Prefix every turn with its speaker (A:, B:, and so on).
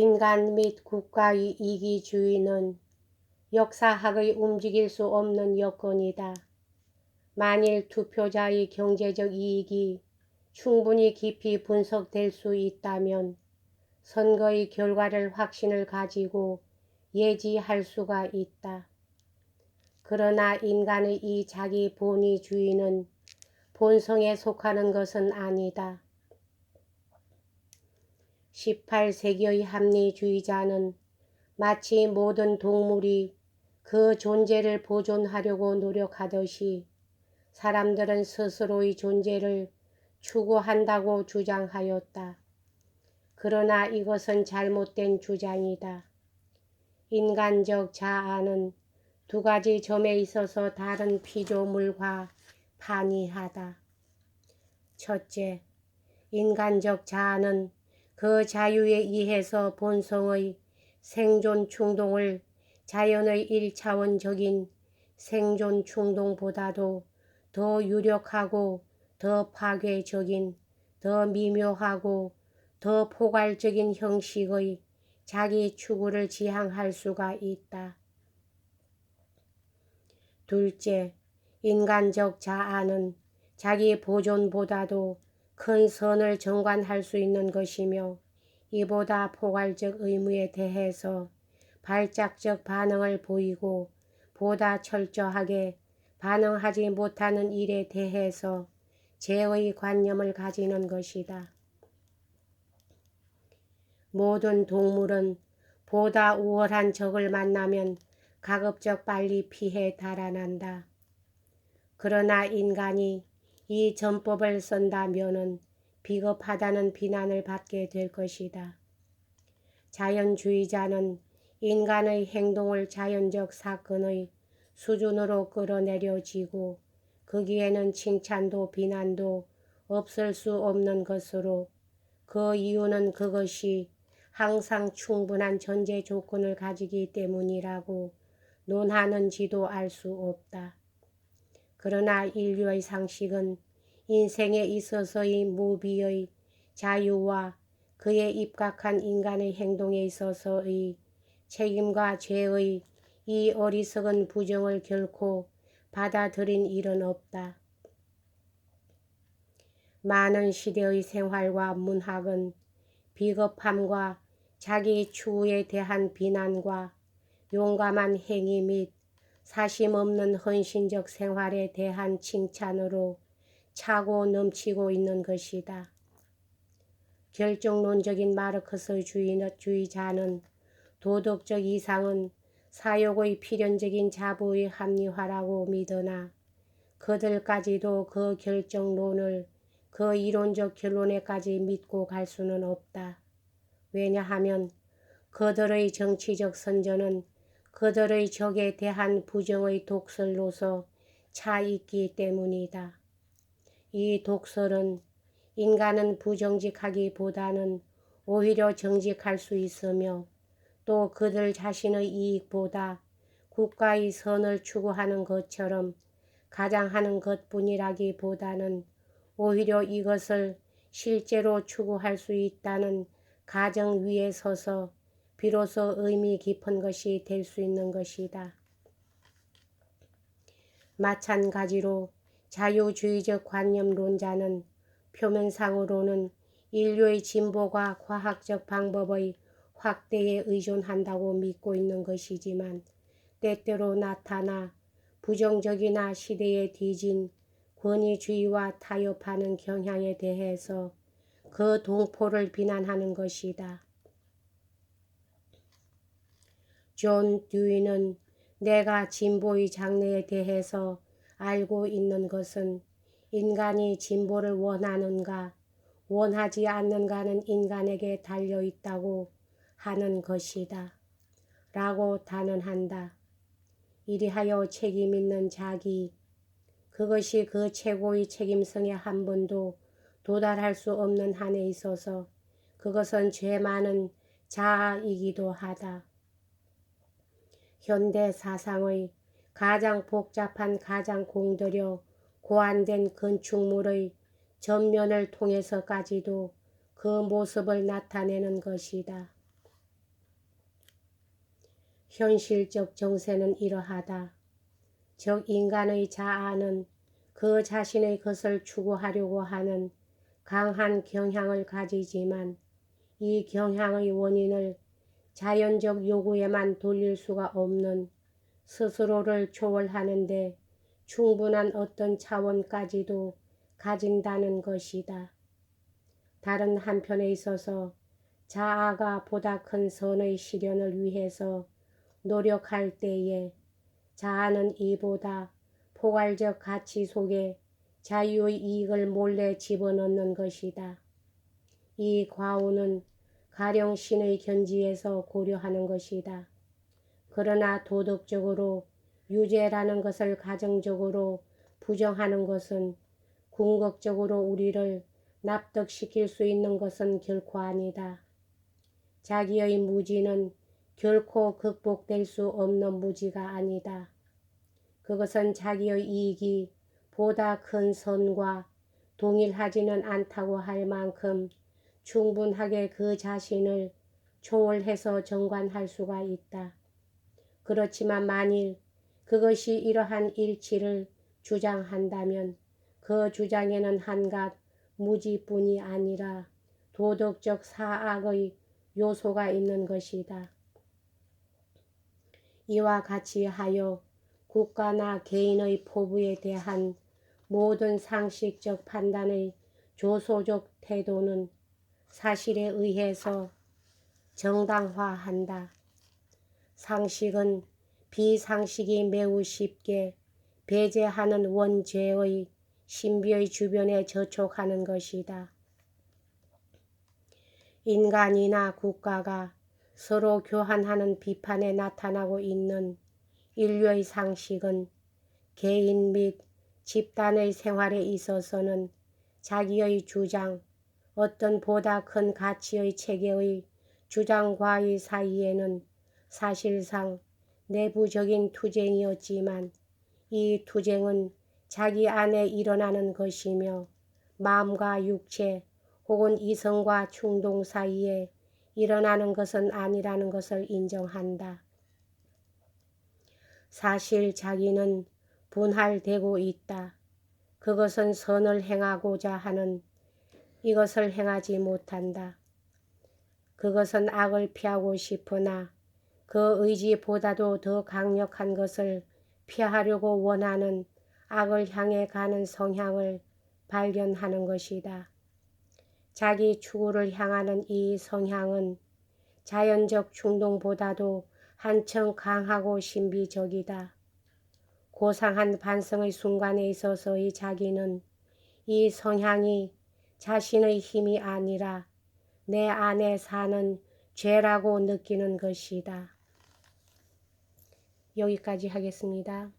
A: 인간 및 국가의 이기주의는 역사학의 움직일 수 없는 여건이다. 만일 투표자의 경제적 이익이 충분히 깊이 분석될 수 있다면 선거의 결과를 확신을 가지고 예지할 수가 있다. 그러나 인간의 이 자기 본의 주의는 본성에 속하는 것은 아니다. 18세기의 합리주의자는 마치 모든 동물이 그 존재를 보존하려고 노력하듯이 사람들은 스스로의 존재를 추구한다고 주장하였다. 그러나 이것은 잘못된 주장이다. 인간적 자아는 두 가지 점에 있어서 다른 피조물과 판이하다. 첫째, 인간적 자아는 그 자유에 의해서 본성의 생존 충동을 자연의 일차원적인 생존 충동보다도 더 유력하고 더 파괴적인, 더 미묘하고 더 포괄적인 형식의 자기 추구를 지향할 수가 있다. 둘째, 인간적 자아는 자기 보존보다도 큰 선을 정관할 수 있는 것이며 이보다 포괄적 의무에 대해서 발작적 반응을 보이고 보다 철저하게 반응하지 못하는 일에 대해서 제의 관념을 가지는 것이다. 모든 동물은 보다 우월한 적을 만나면 가급적 빨리 피해 달아난다. 그러나 인간이 이 전법을 쓴다면은 비겁하다는 비난을 받게 될 것이다. 자연주의자는 인간의 행동을 자연적 사건의 수준으로 끌어내려지고 거기에는 칭찬도 비난도 없을 수 없는 것으로 그 이유는 그것이 항상 충분한 전제 조건을 가지기 때문이라고 논하는지도 알 수 없다. 그러나 인류의 상식은 인생에 있어서의 무비의 자유와 그에 입각한 인간의 행동에 있어서의 책임과 죄의 이 어리석은 부정을 결코 받아들인 일은 없다. 많은 시대의 생활과 문학은 비겁함과 자기 추구에 대한 비난과 용감한 행위 및 사심 없는 헌신적 생활에 대한 칭찬으로 차고 넘치고 있는 것이다. 결정론적인 마르크스 주의자는 도덕적 이상은 사욕의 필연적인 자부의 합리화라고 믿으나 그들까지도 그 결정론을 그 이론적 결론에까지 믿고 갈 수는 없다. 왜냐하면 그들의 정치적 선전은 그들의 적에 대한 부정의 독설로서 차 있기 때문이다. 이 독설은 인간은 부정직하기보다는 오히려 정직할 수 있으며 또 그들 자신의 이익보다 국가의 선을 추구하는 것처럼 가장 하는 것뿐이라기보다는 오히려 이것을 실제로 추구할 수 있다는 가정 위에 서서 비로소 의미 깊은 것이 될 수 있는 것이다. 마찬가지로 자유주의적 관념론자는 표면상으로는 인류의 진보가 과학적 방법의 확대에 의존한다고 믿고 있는 것이지만 때때로 나타나 부정적이나 시대에 뒤진 권위주의와 타협하는 경향에 대해서 그 동포를 비난하는 것이다. 존 듀이는 내가 진보의 장래에 대해서 알고 있는 것은 인간이 진보를 원하는가 원하지 않는가는 인간에게 달려 있다고 하는 것이다. 라고 단언한다. 이리하여 책임 있는 자기, 그것이 그 최고의 책임성에 한 번도 도달할 수 없는 한에 있어서 그것은 죄 많은 자아이기도 하다. 현대 사상의 가장 복잡한 가장 공들여 고안된 건축물의 전면을 통해서까지도 그 모습을 나타내는 것이다. 현실적 정세는 이러하다. 즉 인간의 자아는 그 자신의 것을 추구하려고 하는 강한 경향을 가지지만 이 경향의 원인을 자연적 요구에만 돌릴 수가 없는 스스로를 초월하는데 충분한 어떤 차원까지도 가진다는 것이다. 다른 한편에 있어서 자아가 보다 큰 선의 실현을 위해서 노력할 때에 자아는 이보다 포괄적 가치 속에 자유의 이익을 몰래 집어넣는 것이다. 이 과오는 가령 신의 견지에서 고려하는 것이다. 그러나 도덕적으로 유죄라는 것을 가정적으로 부정하는 것은 궁극적으로 우리를 납득시킬 수 있는 것은 결코 아니다. 자기의 무지는 결코 극복될 수 없는 무지가 아니다. 그것은 자기의 이익이 보다 큰 선과 동일하지는 않다고 할 만큼 충분하게 그 자신을 초월해서 정관할 수가 있다. 그렇지만 만일 그것이 이러한 일치를 주장한다면 그 주장에는 한갓 무지뿐이 아니라 도덕적 사악의 요소가 있는 것이다. 이와 같이 하여 국가나 개인의 포부에 대한 모든 상식적 판단의 조소적 태도는 사실에 의해서 정당화한다. 상식은 비상식이 매우 쉽게 배제하는 원죄의 신비의 주변에 저촉하는 것이다. 인간이나 국가가 서로 교환하는 비판에 나타나고 있는 인류의 상식은 개인 및 집단의 생활에 있어서는 자기의 주장, 어떤 보다 큰 가치의 체계의 주장과의 사이에는 사실상 내부적인 투쟁이었지만 이 투쟁은 자기 안에 일어나는 것이며 마음과 육체 혹은 이성과 충동 사이에 일어나는 것은 아니라는 것을 인정한다. 사실 자기는 분할되고 있다. 그것은 선을 행하고자 하는 이것을 행하지 못한다. 그것은 악을 피하고 싶으나 그 의지보다도 더 강력한 것을 피하려고 원하는 악을 향해 가는 성향을 발견하는 것이다. 자기 추구를 향하는 이 성향은 자연적 충동보다도 한층 강하고 신비적이다. 고상한 반성의 순간에 있어서의 자기는 이 성향이 자신의 힘이 아니라 내 안에 사는 죄라고 느끼는 것이다. 여기까지 하겠습니다.